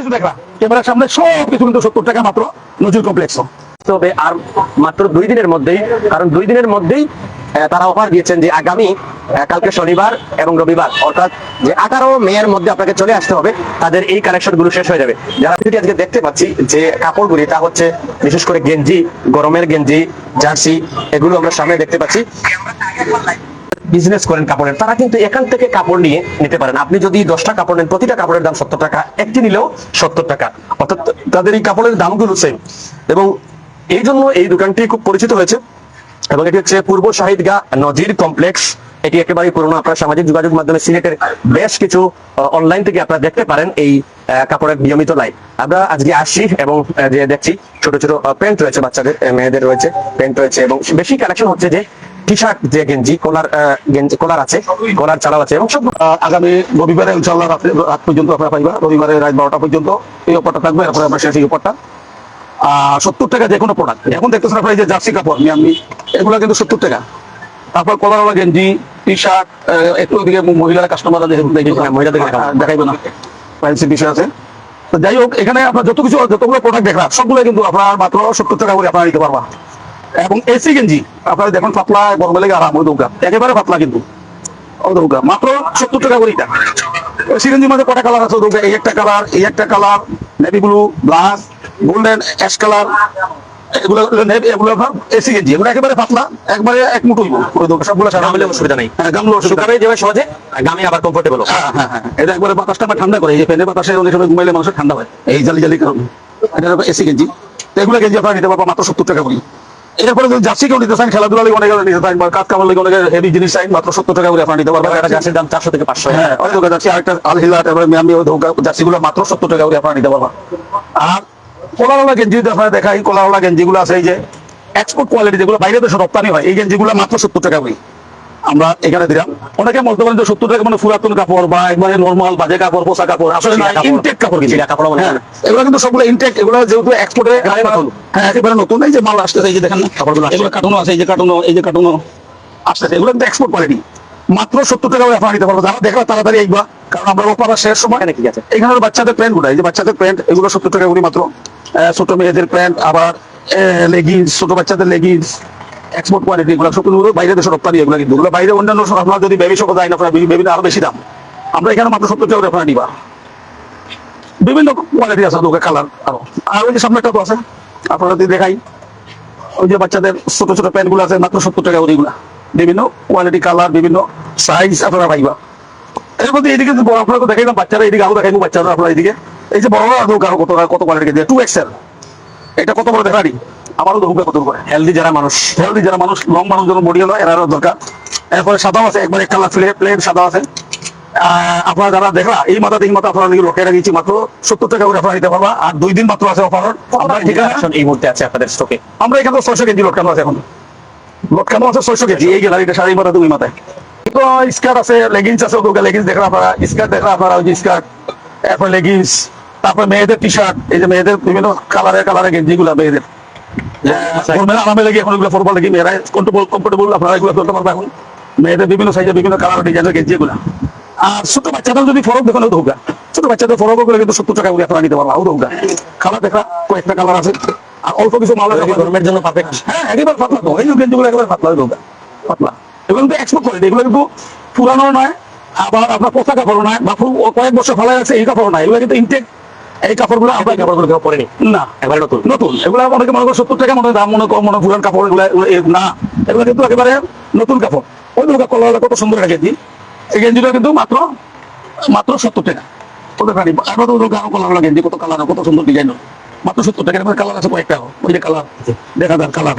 কিছু দেখলাম ক্যামেরার সামনে সব কিছু কিন্তু সত্তর টাকা মাত্র নজরুল কমপ্লেক্স তবে আর মাত্র দুই দিনের মধ্যেই, কারণ দুই দিনের মধ্যেই তারা অফার দিয়েছেন যে আগামী কালকে শনিবার এবং রবিবার, অর্থাৎ যে আঠারো মেয়ের মধ্যে আপনাকে চলে আসতে হবে, তাদের এই কালেকশনগুলো শেষ হয়ে যাবে। যারা ভিডিওটি আজকে দেখতে পাচ্ছি, যে কাপড়গুলি, তা হচ্ছে বিশেষ করে গেঞ্জি, গরমের গেঞ্জি, জার্সি, এগুলো আমরা সামনে দেখতে পাচ্ছি। বিজনেস করেন কাপড়ের, তারা কিন্তু এখান থেকে কাপড় নিয়ে নিতে পারেন। আপনি যদি দশটা কাপড় নেন, প্রতিটা কাপড়ের দাম সত্তর টাকা, একটি নিলেও সত্তর টাকা। অর্থাৎ তাদের এই কাপড়ের দামগুলো সেম এবং এই জন্য এই দোকানটি খুব পরিচিত হয়েছে। এবং এটি হচ্ছে পূর্ব শাহিদগা নজির কমপ্লেক্স এটি একেবারেই পুরনো, আপনার সামাজিক যোগাযোগ মাধ্যমে সিলেটের বেশ কিছু অনলাইন থেকে আপনারা দেখতে পারেন এই কাপড়ের নিয়মিত লাইন আমরা আজকে আসছি এবং যে দেখছি, ছোট ছোট প্যান্ট রয়েছে বাচ্চাদের মেয়েদের রয়েছে প্যান্ট রয়েছে এবং বেশি কালেকশন হচ্ছে যে টি যে গেঞ্জি কলার গেঞ্জি কলার আছে কলার চালাও আছে এবং সব আগামী রবিবারে ইনশাল্লাহ রাত পর্যন্ত আপনারা পাইবা রবিবারে রাত বারোটা পর্যন্ত এই অফারটা থাকবে এরপরে আমরা শেষ এই অফারটা। সত্তর টাকা যে কোনো প্রোডাক্ট এখন দেখতেছেন আপনারা যে জার্সি কাপড় আমি এগুলো কিন্তু সত্তর টাকা। তারপর কলারওয়ালা গেঞ্জি টি শার্ট একটু ওদিকে মহিলারা কাস্টমাররা হ্যাঁ, মহিলাদের। দেখাইবে না। বিষয় আছে। তো যাই হোক এখানে আপনার যত কিছু যতগুলো প্রোডাক্ট দেখলাম সবগুলো কিন্তু আপনার মাত্র সত্তর টাকা করে আপনারা নিতে পারবা। এবং এসি গেঞ্জি। আপনারা দেখুন পাতলা গরমে লেগে আরাম ওই দৌকা একেবারে পাতলা কিন্তু। ও দৌকা মাত্র সত্তর টাকা করে এটা। এসি গেঞ্জির মধ্যে কটা কালার আছে দৌকা এই একটা কালার এই একটা colour navy blue blush golden ash colour এগুলো এগুলো আপনার এসি গেঞ্জি। এগুলো একেবারে পাতলা একবারে এক মুঠো ওই দৌকা সবগুলো গামলে অসুবিধা নেই। হ্যাঁ গামলো শুকাবে যাবে সহজে গামে আবার কমফোর্টেবল হ্যাঁ, হ্যাঁ, হ্যাঁ। এটা একবারে বাতাসটা ঠান্ডা করে। এই যে ফ্যানের বাতাসে অনেক সময় ঘুমাইলে মানুষের ঠান্ডা হয়। এই জালি জালি কারণে। এটা এসি গেঞ্জি। এগুলো গেঞ্জি আপনারা নিতে পারব মাত্র সত্তর টাকা করে। এরপরে যদি জার্সি কেউ নিতে চান খেলাধুলা লাগে অনেক নিতে চান বা কাজ কামার লাগে অনেক হেভি জিনিস চাই মাত্র সত্তর টাকা করে আপনার নিতে পারবেন। একটা জার্সির দাম চারশো থেকে পাঁচশো। হ্যাঁ অনেক জার্সি যাচ্ছি আরেকটা আল হিলা তারপরে মিয়ামি ধোকা জার্সি গুলো মাত্র সত্তর টাকা করে আপনার নিতে পারবেন। আর কোলাওয়ালা গেঞ্জি যদি আপনারা দেখাই এই গেঞ্জি গুলো আছে এই যে এক্সপোর্ট কোয়ালিটি যেগুলো বাইরে দেশে রপ্তানি হয় এই গেঞ্জি গুলো মাত্র সত্তর টাকা করে। আমরা এখানে দিলাম। অনেকে বলতে পারেন যে সত্তর টাকা মানে পুরাতন কাপড় বা একবারে নর্মাল বাজে কাপড় পোষা কাপড় আসলে না ইনটেক কাপড় কিন্তু। কাপড়। হ্যাঁ এগুলো কিন্তু সবগুলো ইনটেক এগুলো যেহেতু এক্সপোর্টে একেবারে নতুন। হ্যাঁ একেবারে নতুন। এই যে মাল আসতেছে এই যে দেখেন না কাপড়গুলো এগুলো কার্টুনও আছে এই যে কার্টুনও এই যে কার্টুনও আসতেছে। এগুলো কিন্তু এক্সপোর্ট কোয়ালিটি মাত্র সত্তর টাকা আপনারা নিতে পারব। যারা দেখবে তাড়াতাড়ি এইবা কারণ আমরা অপারা শেষ সময়। এখানে কি আছে? এখানে বাচ্চাদের প্যান্টগুলো। এই যে বাচ্চাদের প্যান্ট এগুলো সত্তর টাকা করে মাত্র। ছোট মেয়েদের প্যান্ট আবার লেগিংস ছোট বাচ্চাদের লেগিংস এক্সপোর্ট কোয়ালিটি এগুলো সব কিন্তু বাইরে দেশে রপ্তানি এগুলো কিন্তু। এগুলো বাইরে অন্যান্য আপনারা যদি বেবি শপে যায় না, আপনারা বেবি আরও বেশি দাম। আমরা এখানে মাত্র সত্তর টাকা আপনারা নিবা। বিভিন্ন কোয়ালিটি আছে দোকান কালার আরও। আর ওই যে সামনে একটা তো আছে, আপনারা যদি দেখাই, ওই যে বাচ্চাদের ছোট ছোট প্যান্টগুলো আছে, মাত্র সত্তর টাকা এগুলা। বিভিন্ন কোয়ালিটি কালার বিভিন্ন সাইজ আপনারা পাইবা। এর মধ্যে এইদিকে যে বড় আপনাকে দেখাইলাম, বাচ্চারা এইদিকে আরও দেখাইবো বাচ্চারা আপনারা এইদিকে। এই যে বড়রা আরও কত কত কোয়ালিটি টু এক্সেল এটা কত বড় দেখারি? আমারও কত করে হেলদি যারা মানুষ হেলদি যারা মানুষ লং মানুষ যেন বডি হলো এরারও দরকার। এরপরে সাদাও আছে একবার এক কালার প্লেট প্লেট সাদা আছে। আপনারা যারা দেখলা এই মাথা থেকে মাথা আপনারা রাখিয়েছি মাত্র সত্তর টাকা করে আপনারা নিতে পারবা আর দুই দিন মাত্র আছে অফার এই মুহূর্তে আছে আপনাদের স্টকে আমরা এখানে ছয়শো কেজি লটকানো আছে এখন? লটকানো আছে ছয়শো কেজি? এই গ্যালারিটা সাড়ে মাথা দুই মাথায়। তো স্কার্ট আছে লেগিংস আছে লেগিংস আপনারা। স্কার্ট দেখলাম আপনারা ওই যে স্কার্ট এরপর লেগিংস তারপর মেয়েদের টি শার্ট এই যে মেয়েদের বিভিন্ন কালারের কালারের গেঞ্জি গুলা মেয়েদের। আরামে লেগে এখন এগুলো ফোরবল লেগে মেয়েরা কমফোর্টেবল কমফোর্টেবল আপনারা এগুলো করতে পারবে এখন। মেয়েদের বিভিন্ন সাইজের বিভিন্ন কালার ডিজাইনের গেঞ্জি আর ছোট বাচ্চাদের যদি ফরক দেখেন ধোকা ছোট বাচ্চাদের ফরক করে কিন্তু সত্তর টাকা করে আপনারা নিতে পারবা ধোকা কালার দেখা কয়েকটা কালার আছে। আর অল্প কিছু মাল আছে। গরমের জন্য পারফেক্ট হ্যাঁ একেবারে পাতলা তো। এই গেঞ্জিগুলো একেবারে পাতলা দোকা পাতলা। এগুলো কিন্তু এক্সপোর্ট করে। এগুলো কিন্তু পুরানো নয় আবার আপনার পোষা কাপড় নয় বা কয়েক বছর ফেলা আছে এই কাপড় নয়। এগুলো কিন্তু ইনটেক এই কাপড়গুলো আমরা কাপড়গুলো কেউ পরেনি। না। একবারে নতুন। নতুন। এগুলো অনেকে মনে করে সত্তর টাকা মনে দাম মনে কম মনে পুরান কাপড় এগুলো না। এগুলো কিন্তু একেবারে নতুন কাপড়। ওই লোক কলার কত সুন্দর একটা গেঞ্জি। এই গেঞ্জিটা কিন্তু মাত্র মাত্র সত্তর টাকা। ওদের গাড়ি আরও তো ওদের কলার গেঞ্জি কত কালার কত সুন্দর ডিজাইন মাত্র সত্তর টাকা কালার আছে কয়েকটা। ওই যে কালার দেখা যাক কালার